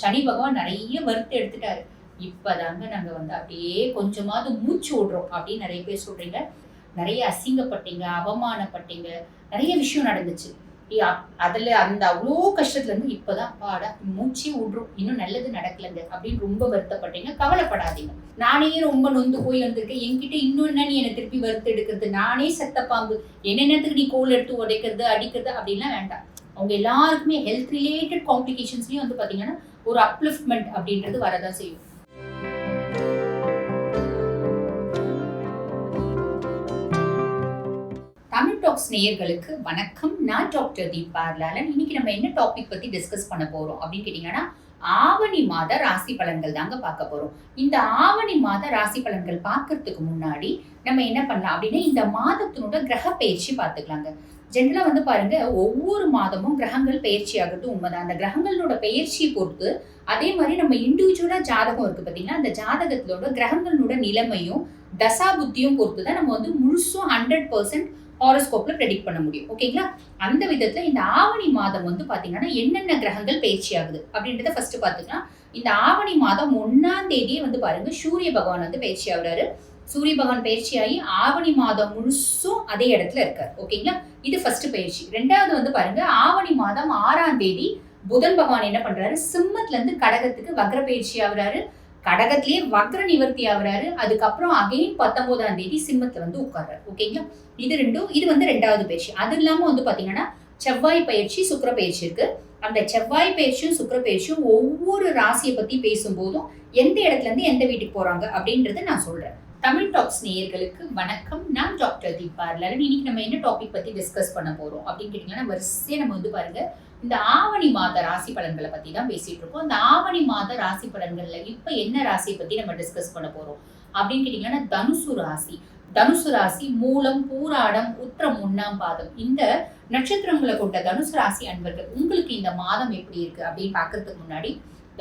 சனி பகவான் நிறைய வறுத்து எடுத்துட்டாரு. இப்பதாங்க நாங்க வந்து அப்படியே கொஞ்சமாவது மூச்சு விடுறோம் அப்படின்னு நிறைய பேர் சொல்றீங்க. நிறைய அசிங்கப்பட்டீங்க அவமானப்பட்டீங்க நிறைய விஷயம் நடந்துச்சு. அதுல அந்த அவ்வளோ கஷ்டத்துல இருந்து இப்பதான் பாடா மூச்சே விடுறோம். இன்னும் நல்லது நடக்கலங்க அப்படின்னு ரொம்ப வருத்தப்பட்டீங்க. கவலைப்படாதீங்க. நானே ரொம்ப நொந்து போய் வந்திருக்கேன். என்கிட்ட இன்னும் என்ன நீ என்னை திருப்பி வறுத்து எடுக்கிறது? நானே செத்த பாம்பு. என்னென்னத்துக்கு நீ கோல் எடுத்து உடைக்கிறது அடிக்கிறது? அப்படின்லாம் வேண்டாம். அவங்க எல்லாருக்குமே ஹெல்த் ரிலேட்டட் காம்ப்ளிகேஷன்ஸ்லயும் வந்து பாத்தீங்கன்னா ஒரு அப்லிஃப்ட்மெண்ட் அப்படின்றது வரதான் செய்யும். தமிழ் டாக்ஸ் நேயர்களுக்கு வணக்கம். நான் டாக்டர் தீபா லாலன் இன்னைக்கு நம்ம என்ன டாபிக் பத்தி டிஸ்கஸ் பண்ண போறோம் அப்படின்னு கேட்டீங்கன்னா ஆவணி மாத ராசி பலன்கள் தாங்க பார்க்க போறோம். இந்த ஆவணி மாத ராசி பலன்கள் பார்க்கறதுக்கு முன்னாடி நம்ம என்ன பண்ணலாம் அப்படின்னா இந்த மாதத்தினோட கிரக பயிற்சி பார்த்துக்கலாங்க. ஜென்ரலாக வந்து பாருங்க ஒவ்வொரு மாதமும் கிரகங்கள் பயிற்சி ஆகிறது உண்மைதான். அந்த கிரகங்களோட பயிற்சியை பொறுத்து அதே மாதிரி நம்ம இண்டிவிஜுவலாக ஜாதகம் இருக்குது பார்த்தீங்கன்னா அந்த ஜாதகத்திலோட கிரகங்களோட நிலைமையும் தசா புத்தியும் பொறுத்து தான் நம்ம வந்து முழுசும் ஹண்ட்ரட் பர்சன்ட் ஹாரோஸ்கோப்ல ப்ரெடிக்ட் பண்ண முடியும். ஓகேங்களா அந்த விதத்துல இந்த ஆவணி மாதம் வந்து பாத்தீங்கன்னா என்னென்ன கிரகங்கள் பயிற்சி ஆகுது அப்படின்றத ஃபர்ஸ்ட் பாத்துக்கலாம். இந்த ஆவணி மாதம் ஒன்னாம் தேதியே வந்து பாருங்க சூரிய பகவான் வந்து பயிற்சி ஆகுறாரு. சூரிய பகவான் பயிற்சி ஆகி ஆவணி மாதம் முழுசும் அதே இடத்துல இருக்காரு. ஓகேங்களா இது ஃபர்ஸ்ட் பயிற்சி. ரெண்டாவது வந்து பாருங்க ஆவணி மாதம் ஆறாம் தேதி புதன் பகவான் என்ன பண்றாரு? சிம்மத்துல இருந்து கடகத்துக்கு வக்ர பயிற்சி ஆகுறாரு. கடகத்திலேயே வக்ர நிவர்த்தி ஆகுறாரு. அதுக்கப்புறம் அகைன் பத்தொன்பதாம் தேதி சிம்மத்துல வந்து உட்கார்றாரு. ஓகேங்களா இது ரெண்டும் இது வந்து ரெண்டாவது பயிற்சி. அது இல்லாம வந்து பாத்தீங்கன்னா செவ்வாய் பயிற்சி சுக்கர பயிற்சி இருக்கு. அந்த செவ்வாய் பயிற்சியும் சுக்கர பயிற்சியும் ஒவ்வொரு ராசியை பத்தி பேசும்போதும் எந்த இடத்துல இருந்து எந்த வீட்டுக்கு போறாங்க அப்படின்றத நான் சொல்றேன். தமிழ் டாக்ஸ் நேயர்களுக்கு வணக்கம். நான் டாக்டர் தீபா லலன். இன்னைக்கு நம்ம என்ன டாபிக் பத்தி டிஸ்கஸ் பண்ண போறோம் அப்படின்னு கேட்டீங்கன்னா வரிசையா நம்ம வந்து பாருங்க இந்த ஆவணி மாத ராசி பலன்களை பத்தி தான் பேசிட்டு இருக்கோம். இந்த ஆவணி மாத ராசி பலன்கள்ல இப்ப என்ன ராசியை பத்தி நம்ம டிஸ்கஸ் பண்ண போறோம் அப்படின்னு கேட்டீங்கன்னா தனுசு ராசி. தனுசு ராசி மூலம் பூராடம் உத்திரம் ஒண்ணாம் பாதம். இந்த நட்சத்திரங்களை கொண்ட தனுசு ராசி அன்பர்கள் உங்களுக்கு இந்த மாதம் எப்படி இருக்கு அப்படின்னு பார்க்கறதுக்கு முன்னாடி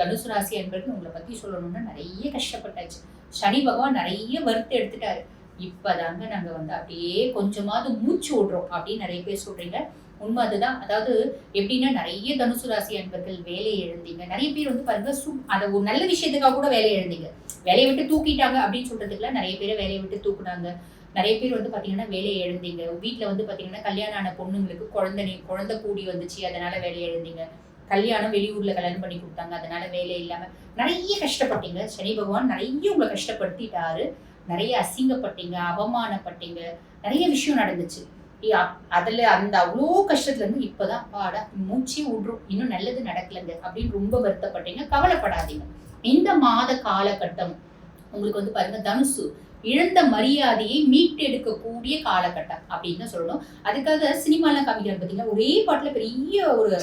தனுசு ராசி அன்பர்கள் உங்களை பத்தி சொல்லணும்னா நிறைய கஷ்டப்பட்டாச்சு. சனி பகவான் நிறைய வறுத்து எடுத்துட்டாரு. இப்பதாங்க நாங்க வந்து அப்படியே கொஞ்சமாவது மூச்சு விடுறோம் அப்படின்னு நிறைய பேர் சொல்றீங்க. உண்மை அதுதான். அதாவது எப்படின்னா நிறைய தனுசு ராசி அன்பர்கள் வேலையை எழுந்தீங்க நிறைய பேர் வந்து பாருங்க சு அதை ஒரு நல்ல விஷயத்துக்காக கூட வேலையை எழுந்தீங்க வேலையை விட்டு தூக்கிட்டாங்க அப்படின்னு சொல்றதுக்குலாம் நிறைய பேரை வேலையை விட்டு தூக்குனாங்க. நிறைய பேர் வந்து பார்த்தீங்கன்னா வேலையை எழுந்தீங்க வீட்டில் வந்து பார்த்தீங்கன்னா கல்யாணம் ஆன பொண்ணுங்களுக்கு குழந்தை குழந்தை கூடி வந்துச்சு. அதனால வேலையை எழுந்தீங்க கல்யாணம் வெளியூர்ல கல்யாணம் பண்ணி கொடுத்தாங்க. அதனால வேலை இல்லாம நிறைய கஷ்டப்பட்டீங்க. சனி பகவான் நிறைய உங்களை கஷ்டப்படுத்திட்டாரு. நிறைய அசிங்கப்பட்டீங்க அவமானப்பட்டீங்க. நிறைய விஷயம் நடந்துச்சு. ஏ, அதுல அந்த அவ்வளோ கஷ்டத்துல இருந்து இப்பதான் பாடா மூச்சே விடுறோம் இன்னும் நல்லது நடக்கலங்க அப்படின்னு ரொம்ப வருத்தப்பட்டீங்க. கவலைப்படாதீங்க. இந்த மாத காலகட்டம் உங்களுக்கு வந்து பாருங்க தனுசு. இழந்த மரியாதையை மீட்டெடுக்கக்கூடிய காலகட்டம் அப்படின்னு சொல்லணும். அதுக்காக சினிமாலாம் காமிக்கிறாங்க பார்த்தீங்கன்னா ஒரே பாட்டில் பெரிய ஒரு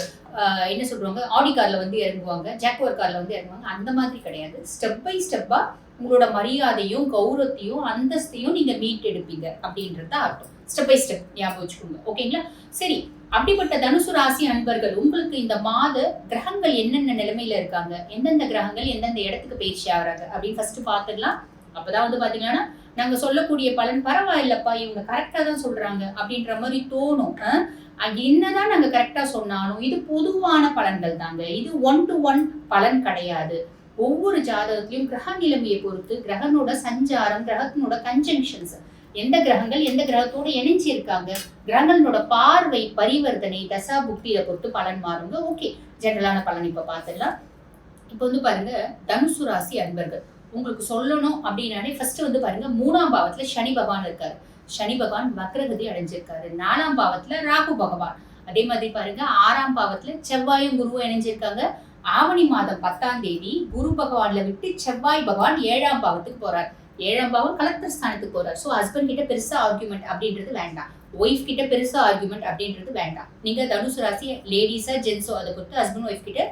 என்ன சொல்றாங்க? ஆடி கார்ல வந்து இறங்குவாங்க ஜாக்குவர் கார்ல வந்து இறங்குவாங்க. அந்த மாதிரி கிடையாது. ஸ்டெப் பை ஸ்டெப்பா உங்களோட மரியாதையும் கௌரவத்தையும் அந்தஸ்தையும் நீங்க மீட்டெடுப்பீங்க அப்படின்றத அர்த்தம். ஸ்டெப் பை ஸ்டெப் ஞாபகம் வச்சுக்கோங்க. ஓகேங்களா சரி. அப்படிப்பட்ட தனுசு ராசி அன்பர்கள் உங்களுக்கு இந்த மாத கிரகங்கள் என்னென்ன நிலைமையில இருக்காங்க? எந்தெந்த கிரகங்கள் எந்தெந்த இடத்துக்கு பயிற்சி ஆகுறாங்க? அப்படின்னு ஃபர்ஸ்ட் பார்த்துடலாம். அப்பதான் வந்து பாத்தீங்கன்னா நாங்க சொல்லக்கூடிய பலன் பரவாயில்லப்பா இவங்க கரெக்டா தான் சொல்றாங்க அப்படின்ற மாதிரி தோணும். அங்க என்னதான் நாங்க கரெக்டா சொன்னாலும் இது பொதுவான பலன்கள் தாங்க. இது ஒன் டு ஒன் பலன் கிடையாது. ஒவ்வொரு ஜாதகத்திலையும் கிரக நிலைமையை பொறுத்து கிரகனோட சஞ்சாரம் கிரகத்தினோட கன்ஜங்ஷன்ஸ் எந்த கிரகங்கள் எந்த கிரகத்தோட இணைஞ்சு இருக்காங்க கிரகங்களோட பார்வை பரிவர்த்தனை தசா புக்தியை பொறுத்து பலன் மாறுங்க. ஓகே ஜெனரலான பலன் இப்ப பார்த்துடலாம் இப்போ வந்து பாருங்க தனுசு ராசி அன்பர்கள். உங்களுக்கு சொல்லணும் அப்படின்னாலே ஃபர்ஸ்ட் வந்து பாருங்க மூணாம் பாவத்துல சனி பகவான் இருக்காரு. சனி பகவான் வக்ரகதி அடைஞ்சிருக்காரு. நாலாம் பாவத்துல ராகு பகவான். அதே மாதிரி பாருங்க ஆறாம் பாவத்துல செவ்வாயும் குருவும் இணைஞ்சிருக்காங்க. ஆவணி மாதம் பத்தாம் தேதி குரு பகவான்ல விட்டு செவ்வாய் பகவான் ஏழாம் பாவத்துக்கு போறார். ஏழாம் பாவம் கலெக்டர் ஸ்தானத்துக்கு போறார். ஸோ ஹஸ்பண்ட் கிட்ட பெருசா ஆர்குமெண்ட் அப்படின்றது வேண்டாம். ஒய்ஃப் கிட்ட பெருசா ஆர்குமெண்ட் அப்படின்றது வேண்டாம். நீங்க தனுசு ராசி லேடிஸா ஜென்ஸோ அதை பொறுத்து ஹஸ்பண்ட் ஒய்ஃப் கிட்ட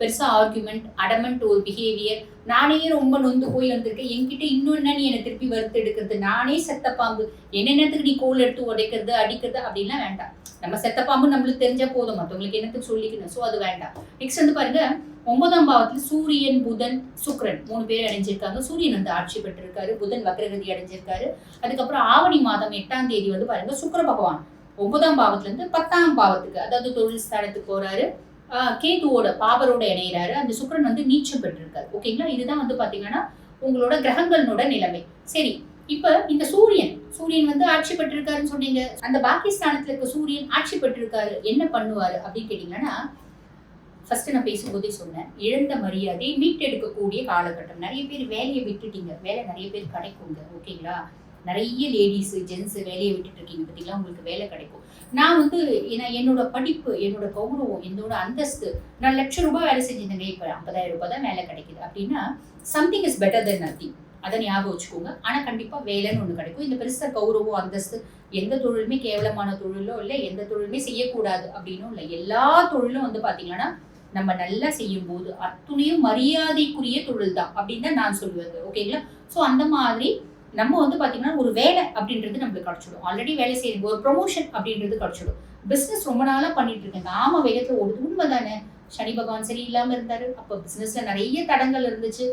பெருசாக ஆர்குமெண்ட் அடமெண்ட் ஒரு பிஹேவியர் நானே ரொம்ப நொந்து போய் வந்திருக்கேன். என்கிட்ட இன்னும் என்ன நீ என்னை திருப்பி வறுத்து எடுக்கிறது? நானே செத்த பாம்பு என்னென்னத்துக்கு நீ கோல் எடுத்து உடைக்கிறது அடிக்கிறது? அப்படின்லாம் வேண்டாம். நம்ம செத்த பாம்பு நம்மளுக்கு தெரிஞ்சா போதும். மற்றவங்களுக்கு என்னத்துக்கு சொல்லிக்கணும்? ஸோ அது வேண்டாம். நெக்ஸ்ட் வந்து பாருங்க. ஒன்பதாம் பாவத்தில் சூரியன் புதன் சுக்ரன் மூணு பேர் அடைஞ்சிருக்காங்க. சூரியன் வந்து ஆட்சி பெற்றிருக்காரு. புதன் வக்ரகதி அடைஞ்சிருக்காரு. அதுக்கப்புறம் ஆவணி மாதம் எட்டாம் தேதி வந்து பாருங்க சுக்கிர பகவான் ஒன்பதாம் பாவத்துல இருந்து பத்தாம் பாவத்துக்கு அதாவது தொழில் ஸ்தானத்துக்கு போறாரு. கேதுவோட பாபரோட இணையிறாரு. அந்த சுக்கிரன் வந்து நீச்சம் பெற்றிருக்காரு. ஓகேங்களா இதுதான் வந்து பாத்தீங்கன்னா உங்களோட கிரகங்களோட நிலைமை. சரி இப்ப இந்த சூரியன் சூரியன் வந்து ஆட்சி பெற்றிருக்காருன்னு சொன்னீங்க. அந்த பாகிஸ்தானத்துல இருக்க சூரியன் ஆட்சி பெற்றிருக்காரு. என்ன பண்ணுவாரு அப்படின்னு கேட்டீங்கன்னா ஃபர்ஸ்ட் நான் பேசும்போதே சொன்னேன். இழந்த மரியாதையை மீட்டெடுக்கக்கூடிய காலகட்டம். நிறைய பேர் வேலையை விட்டுட்டீங்க. வேலை நிறைய பேர் கிடைக்குங்க. ஓகேங்களா நிறைய லேடிஸ் ஜென்ஸ் வேலையை விட்டுட்டு இருக்கீங்க பார்த்தீங்களா உங்களுக்கு வேலை கிடைக்கும். நான் வந்து ஏன்னா என்னோட படிப்பு என்னோட கௌரவம் என்னோட அந்தஸ்து நான் லட்ச ரூபாய் வேலை செஞ்சிருந்தேன் இப்போ ஐம்பதாயிரம் ரூபாய் தான் வேலை கிடைக்குது. அப்படின்னா something is better then nothing அதை ஞாபகம் வச்சுக்கோங்க. ஆனால் கண்டிப்பாக வேலைன்னு ஒன்று கிடைக்கும். இந்த பெருசாக கௌரவம் அந்தஸ்து எந்த தொழிலுமே கேவலமான தொழிலோ இல்லை எந்த தொழிலுமே செய்யக்கூடாது அப்படின்னும் இல்லை. எல்லா தொழிலும் வந்து பார்த்தீங்கன்னா நம்ம நல்லா செய்யும் போது அத்துணையும் மரியாதைக்குரிய தொழில் தான் அப்படின்னு தான் நான் சொல்லுவேன். ஓகேங்களா? ஸோ அந்த மாதிரி நம்ம வந்து பார்த்தீங்கன்னா ஒரு வேலை அப்படின்றது நம்மளுக்கு கிடச்சிடும். ஆல்ரெடி வேலை செய்யுங்க ஒரு ப்ரொமோஷன் அப்படின்றது கிடச்சிடும். பிஸ்னஸ் ரொம்ப நாளாக பண்ணிட்டு இருக்கேன். ஆமாம் வேகத்தில் ஓடுது. உண்மை தானே சனி பகவான் சரி இல்லாமல் இருந்தார். அப்போ பிஸ்னஸில் நிறைய தடங்கள் இருந்துச்சு.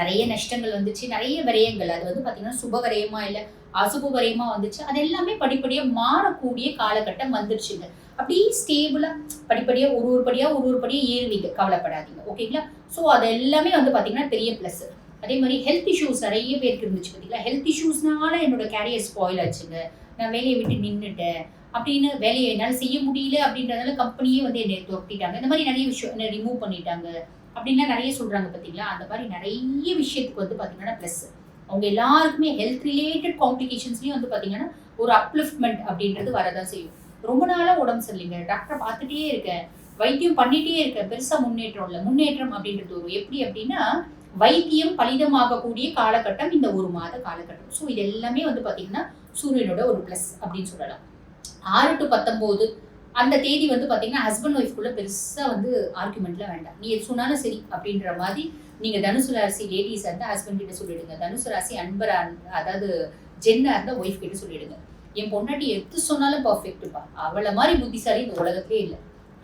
நிறைய நஷ்டங்கள் வந்துச்சு. நிறைய விரயங்கள். அது வந்து பார்த்தீங்கன்னா சுப விரயமா இல்லை அசுப விரயமா வந்துச்சு. அது எல்லாமே படிப்படியாக மாறக்கூடிய காலகட்டம் வந்துருச்சுங்க. அப்படியே ஸ்டேபிளாக படிப்படியாக ஒரு ஒரு படியாக ஒரு ஒரு படியாக ஏறுவீங்க கவலைப்படாதீங்க. ஓகேங்களா ஸோ அது எல்லாமே வந்து பார்த்தீங்கன்னா பெரிய ப்ளஸ் அதே மாதிரி ஹெல்த் இஷ்யூஸ் நிறைய பேருக்கு இருந்துச்சு பார்த்தீங்களா? ஹெல்த் இஷ்யூஸ்னால என்னோட கேரியர் ஸ்பாயில் ஆச்சுங்க. நான் வேலையை விட்டு நின்றுட்டேன் அப்படின்னு வேலையை என்னால் செய்ய முடியல அப்படின்றதால கம்பெனியே வந்து என்னை துரத்திட்டாங்க இந்த மாதிரி நிறைய விஷயம் என்ன ரிமூவ் பண்ணிட்டாங்க. அப்படின்லாம் நிறைய சொல்கிறாங்க பார்த்தீங்களா? அந்த மாதிரி நிறைய விஷயத்துக்கு வந்து பார்த்தீங்கன்னா ப்ளஸ் அவங்க எல்லாருக்குமே ஹெல்த் ரிலேட்டட் காம்ப்ளிகேஷன்ஸ்லேயும் வந்து பார்த்தீங்கன்னா ஒரு அப்லிஃப்ட்மெண்ட் அப்படின்றது வரதான் செய்யும். ரொம்ப நாளாக உடம்பு சரியில்லைங்க. டாக்டரை பார்த்துட்டே இருக்கேன். வைத்தியம் பண்ணிகிட்டே இருக்கேன். பெருசாக முன்னேற்றம் இல்லை. முன்னேற்றம் அப்படின்றது ஒரு எப்படி அப்படின்னா வைத்தியம் பலிதமாகக்கூடிய காலகட்டம் இந்த ஒரு மாத காலகட்டம். ஸோ இது எல்லாமே வந்து பார்த்தீங்கன்னா சூரியனோட ஒரு ப்ளஸ் அப்படின்னு சொல்லலாம். ஆறு டு பத்தொம்போது அந்த தேதி வந்து பார்த்தீங்கன்னா ஹஸ்பண்ட் ஒய்ஃப்குள்ள பெருசாக வந்து ஆர்குமெண்ட்லாம் வேண்டாம். நீ எது சொன்னாலும் சரி அப்படின்ற மாதிரி நீங்கள் தனுசு ராசி லேடிஸாக இருந்தால் ஹஸ்பண்ட் கிட்ட சொல்லிடுங்க. தனுசு ராசி அன்பரா அதாவது ஜென்னாக இருந்தால் ஒய்ஃப் கிட்ட சொல்லிடுங்க. என் பொண்டாட்டி எது சொன்னாலும் பர்ஃபெக்ட்டுப்பா அவளை மாதிரி புத்திசாலி இந்த உலகத்திலே இல்லை.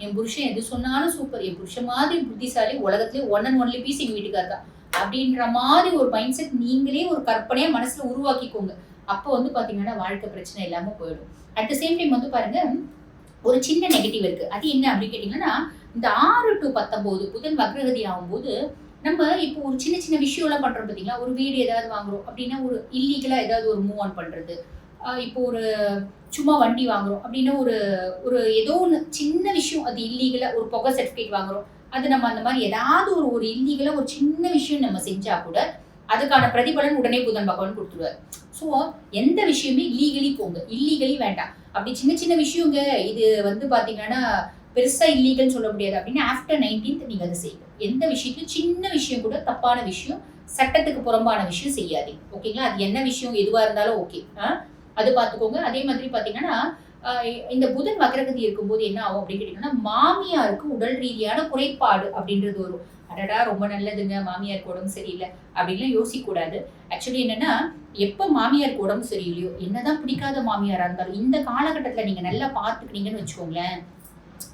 என் புருஷன் எது சொன்னாலும் சூப்பர் என் புருஷன் மாதிரி புத்திசாலி உலகத்திலே ஒன் அண்ட் ஒன்லி பீஸ் எங்கள் வீட்டுக்கார் தான் அப்படின்ற மாதிரி ஒரு மைண்ட் செட் நீங்களே ஒரு கற்பனையா மனசுல உருவாக்கிக்கோங்க. அப்போ வந்து பாத்தீங்கன்னா வாழ்க்கை பிரச்சனை இல்லாம போயிடும். அட் த சேம் டைம் வந்து பாருங்க ஒரு சின்ன நெகட்டிவ் இருக்கு. அது என்ன அப்படின்னு கேட்டீங்கன்னா இந்த ஆறு டு பத்தொன்பது புதன் வக்ரகதி ஆகும்போது நம்ம இப்போ ஒரு சின்ன சின்ன விஷயம்லாம் பண்றோம் பாத்தீங்களா? ஒரு வீடு ஏதாவது வாங்குறோம் அப்படின்னா ஒரு இல்லீகலா ஏதாவது ஒரு மூவ் ஆன் பண்றது. இப்போ ஒரு சும்மா வண்டி வாங்குறோம் அப்படின்னா ஒரு ஒரு ஏதோ ஒன்று சின்ன விஷயம் அது இல்லீகலா ஒரு புகை சர்டிஃபிகேட் வாங்குறோம். அது நம்ம அந்த மாதிரி ஏதாவது ஒரு ஒரு இல்லீகலாக ஒரு சின்ன விஷயம் நம்ம செஞ்சா கூட அதுக்கான பிரதிபலன் உடனே புதன் பகவான் கொடுத்துருவார். ஸோ எந்த விஷயமே லீகலி போங்க. இல்லீகலி வேண்டாம். அப்படி சின்ன சின்ன விஷயங்க. இது வந்து பார்த்தீங்கன்னா பெருசாக இல்லீகல்னு சொல்ல முடியாது. அப்படின்னு ஆஃப்டர் நைன்டீன்த் நீங்கள் அதை செய்யணும் எந்த விஷயத்தையும் சின்ன விஷயம் கூட தப்பான விஷயம் சட்டத்துக்கு புறம்பான விஷயம் செய்யாதீங்க. ஓகேங்களா அது என்ன விஷயம் எதுவாக இருந்தாலும் ஓகே அது பார்த்துக்கோங்க அதே மாதிரி பார்த்தீங்கன்னா இந்த புதன் வக்ரகதி இருக்கும்போது என்ன ஆகும் அப்படின்னு கேட்டீங்கன்னா மாமியாருக்கு உடல் ரீதியான குறைபாடு அப்படின்றது வரும். அடடா ரொம்ப நல்லதுங்க. மாமியாருக்கு உடம்பு சரியில்லை அப்படின்லாம் யோசிக்கக்கூடாது. ஆக்சுவலி என்னன்னா எப்போ மாமியாருக்கு உடம்பு சரியில்லையோ என்னதான் பிடிக்காத மாமியாராக இருந்தாலும் இந்த காலகட்டத்தில் நீங்கள் நல்லா பார்த்துக்கிட்டீங்கன்னு வச்சுக்கோங்களேன்.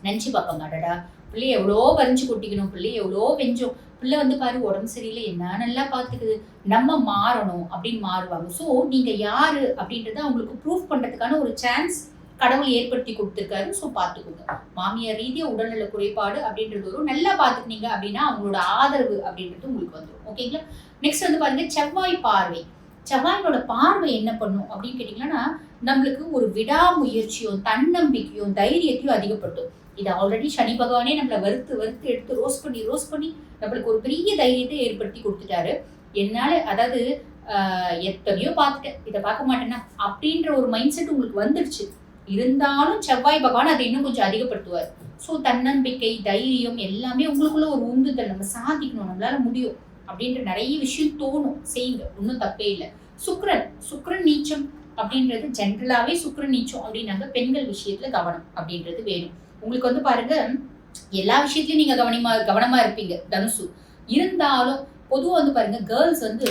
நினச்சி பார்ப்பாங்க அடடா பிள்ளை எவ்வளோ வரைஞ்சு கொட்டிக்கணும் பிள்ளை எவ்வளோ வெஞ்சோம். பிள்ளை வந்து பாரு உடம்பு சரியில்லை என்ன நல்லா பார்த்துக்குது. நம்ம மாறணும் அப்படின்னு மாறுவாங்க. ஸோ நீங்கள் யாரு அப்படின்றத அவங்களுக்கு ப்ரூஃப் பண்றதுக்கான ஒரு சான்ஸ் கடவுள் ஏற்படுத்தி கொடுத்துருக்காரு. ஸோ பார்த்துக்கோங்க. மாமியார் ரீதியாக உடல்நல குறைபாடு அப்படின்றது வரும் நல்லா பார்த்துக்கினீங்க அப்படின்னா அவங்களோட ஆதரவு அப்படின்றது உங்களுக்கு வந்துடும் ஓகேங்களா நெக்ஸ்ட் வந்து பாருங்க செவ்வாய் பார்வை. செவ்வாயினோட பார்வை என்ன பண்ணும் அப்படின்னு கேட்டிங்கன்னா நம்மளுக்கு ஒரு விடாமுயற்சியும் தன்னம்பிக்கையும் தைரியத்தையும் அதிகப்படுத்தும். இது ஆல்ரெடி சனி பகவானே நம்மளை வறுத்து வறுத்து எடுத்து ரோஸ் பண்ணி ரோஸ் பண்ணி நம்மளுக்கு ஒரு பெரிய தைரியத்தை ஏற்படுத்தி கொடுத்துட்டாரு. என்னால் அதாவது எத்தனையோ பார்த்துட்டேன். இதை பார்க்க மாட்டேன்னா அப்படின்ற ஒரு மைண்ட் செட் உங்களுக்கு வந்துடுச்சு. இருந்தாலும் செவ்வாய் பகவான் அதை இன்னும் கொஞ்சம் அதிகப்படுத்துவார். ஸோ தன்னம்பிக்கை தைரியம் எல்லாமே உங்களுக்குள்ள ஒரு உந்துதல் நம்ம சாதிக்கணும் நம்மளால முடியும் அப்படின்ற நிறைய விஷயம் தோணும். செய்யுங்க ஒன்றும் தப்பே இல்லை. சுக்ரன் சுக்ரன் நீச்சம் அப்படின்றது ஜென்ரலாகவே சுக்ரன் நீச்சம் அப்படின்னாங்க பெண்கள் விஷயத்துல கவனம் அப்படின்றது வேணும். உங்களுக்கு வந்து பாருங்க எல்லா விஷயத்துலையும் நீங்க கவனமா கவனமா இருப்பீங்க தனுசு. இருந்தாலும் பொதுவாக வந்து பாருங்க கேர்ள்ஸ் வந்து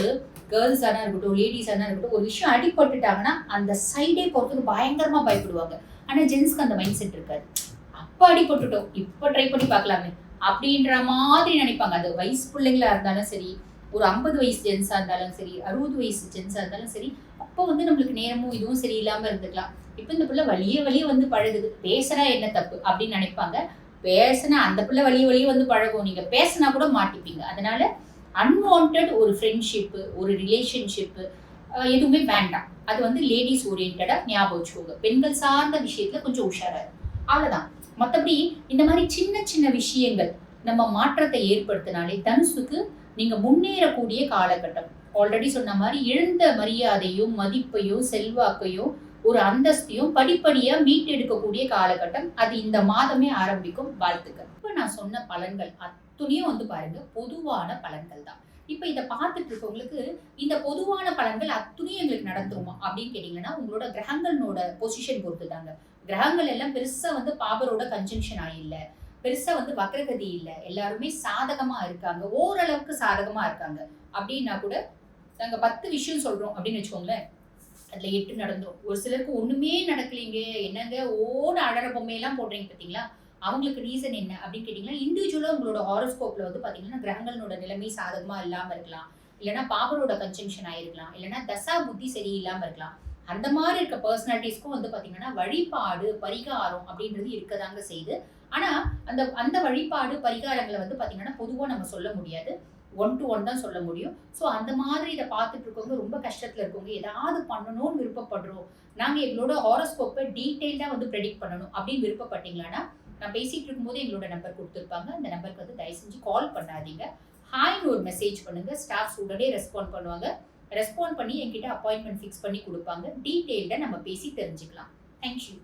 கேர்ள்ஸாக இருக்கட்டும் லேடிஸாக இருக்கட்டும் ஒரு விஷயம் அடிபட்டுட்டாங்கன்னா அந்த சைடே போகிறதுக்கு பயங்கரமா பயப்படுவாங்க. ஆனால் ஜென்ஸ்க்கு அந்த மைண்ட் செட் இருக்காது. அப்போ அடிபட்டுட்டோம். இப்போ ட்ரை பண்ணி பார்க்கலாமே. அப்படின்ற மாதிரி நினைப்பாங்க. அது வயசு பிள்ளைங்களா இருந்தாலும் சரி ஒரு ஐம்பது வயசு ஜென்ஸாக இருந்தாலும் சரி அறுபது வயசு ஜென்ஸாக இருந்தாலும் சரி அப்போ வந்து நம்மளுக்கு நேரமும் இதுவும் சரியில்லாம இருந்துக்கலாம். இப்போ இந்த பிள்ளை வழியே வழியே வந்து பழகுது. பேசுறா என்ன தப்பு அப்படின்னு நினைப்பாங்க. பேசினா அந்த பிள்ளை வழிய வழியே வந்து பழகும். நீங்கள் பேசினா கூட மாட்டிப்பீங்க. அதனால அன்வான்ட் ஒரு ஃப்ரெண்ட்ஷிப்பு ஒரு ரிலேஷன்ஷிப்பு எதுவுமே வேண்டாம். அது வந்து லேடிஸ் ஓரியன்டாக ஞாபகம் வச்சுக்கோங்க. பெண்கள் சார்ந்த விஷயத்துல கொஞ்சம் உஷாரா இருக்கு. மற்றபடி இந்த மாதிரி சின்ன சின்ன விஷயங்கள் நம்ம மாற்றத்தை ஏற்படுத்தினாலே தனுசுக்கு நீங்கள் முன்னேறக்கூடிய காலகட்டம். ஆல்ரெடி சொன்ன மாதிரி எழுந்த மரியாதையும் மதிப்பையும் செல்வாக்கையும் ஒரு அந்தஸ்தையும் படிப்படியா மீட்டெடுக்கக்கூடிய காலகட்டம். அது இந்த மாதமே ஆரம்பிக்கும் வாழ்த்துக்கள். இப்ப நான் சொன்ன பலன்கள் அத்துணையும் வந்து பாருங்க பொதுவான பலன்கள் தான். இப்ப இதை பார்த்துட்டு இருக்கவங்களுக்கு இந்த பொதுவான பலன்கள் அத்துணையும் எங்களுக்கு நடந்துருமா அப்படின்னு கேட்டீங்கன்னா உங்களோட கிரகங்களோட பொசிஷன் பொறுத்து தாங்க. கிரகங்கள் எல்லாம் பெருசா வந்து பாபரோட கன்ஜங்ஷன் ஆயில்ல பெருசா வந்து வக்ரகதி இல்ல. எல்லாருமே சாதகமா இருக்காங்க. ஓரளவுக்கு சாதகமா இருக்காங்க. அப்படின்னா கூட நாங்க பத்து விஷயம் சொல்றோம் அப்படின்னு வச்சுக்கோங்களேன். அதில் எட்டு நடந்தோம். ஒரு சிலருக்கு ஒன்றுமே நடக்கலைங்க. என்னங்க ஓட அழற பொம்மையெல்லாம் போடுறீங்க பார்த்தீங்களா அவங்களுக்கு ரீசன் என்ன அப்படின்னு கேட்டிங்கன்னா இண்டிவிஜுவலாக உங்களோட ஹாரோஸ்கோப்பில் வந்து பார்த்தீங்கன்னா கிரகங்களோட நிலைமை சாதகமாக இல்லாமல் இருக்கலாம். இல்லைன்னா பாபரோட கன்ஜங்ஷன் ஆயிருக்கலாம். இல்லைன்னா தசா புத்தி சரியில்லாமல் இருக்கலாம். அந்த மாதிரி இருக்க பர்சனாலிட்டிஸ்க்கும் வந்து பார்த்தீங்கன்னா வழிபாடு பரிகாரம் அப்படின்றது இருக்கதாங்க செய்யுது. ஆனால் அந்த அந்த வழிபாடு பரிகாரங்களை வந்து பார்த்தீங்கன்னா பொதுவாக நம்ம சொல்ல முடியாது. ஒன் டு ஒன் தான் சொல்ல முடியும். ஸோ அந்த மாதிரி இதை பார்த்துட்டு இருக்கவங்க ரொம்ப கஷ்டத்தில் இருக்கவங்க ஏதாவது பண்ணணும்னு விருப்பப்படுறோம். நாங்கள் எங்களோட ஹாரோஸ்கோப்பை டீட்டெயில்டாக வந்து ப்ரெடிக்ட் பண்ணணும் அப்படின்னு விருப்பப்பட்டீங்களான்னா நான் பேசிகிட்டு இருக்கும்போது எங்களோட நம்பர் கொடுத்துருப்பாங்க. அந்த நம்பருக்கு வந்து தயவு செஞ்சு கால் பண்ணாதீங்க ஹாய்னு ஒரு மெசேஜ் பண்ணுங்க. ஸ்டாஃப்ஸ் உடனே ரெஸ்பாண்ட் பண்ணுவாங்க. ரெஸ்பாண்ட் பண்ணி என்கிட்ட அப்பாயின்மெண்ட் ஃபிக்ஸ் பண்ணி கொடுப்பாங்க. டீட்டெயில்டாக நம்ம பேசி தெரிஞ்சுக்கலாம். தேங்க்யூ